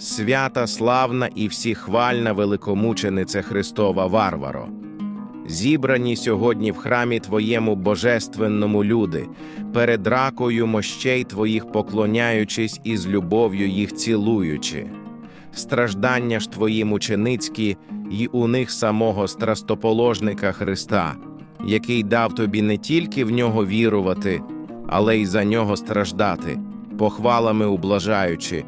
свята, славна і всіхвальна великомучениця Христова Варваро. Зібрані сьогодні в храмі Твоєму божественному люди, перед ракою мощей Твоїх поклоняючись і з любов'ю їх цілуючи. Страждання ж Твої мученицькі, й у них самого страстоположника Христа, який дав тобі не тільки в нього вірувати, але й за нього страждати, похвалами ублажаючи,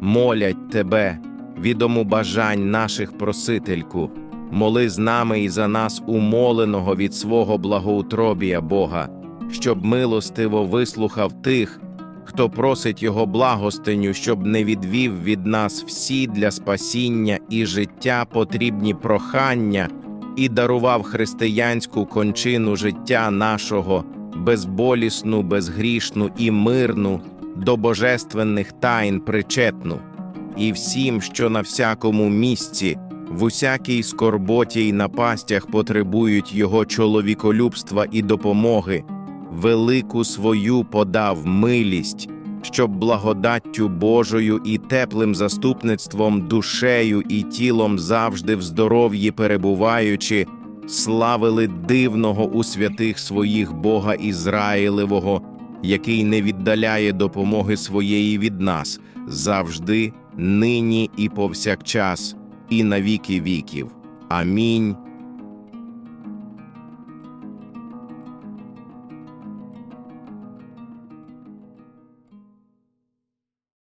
молять тебе, відому бажань наших просительку, моли з нами і за нас умоленого від свого благоутробія Бога, щоб милостиво вислухав тих, хто просить його благостиню, щоб не відвів від нас всі для спасіння і життя потрібні прохання, і дарував християнську кончину життя нашого, безболісну, безгрішну і мирну, до божественних тайн причетну, і всім, що на всякому місці, в усякій скорботі й напастях потребують його чоловіколюбства і допомоги, велику свою подав милість, щоб благодаттю Божою і теплим заступництвом душею і тілом завжди в здоров'ї перебуваючи, славили дивного у святих своїх Бога Ізраїлевого, який не віддаляє допомоги своєї від нас завжди, нині і повсякчас, і на віки віків. Амінь.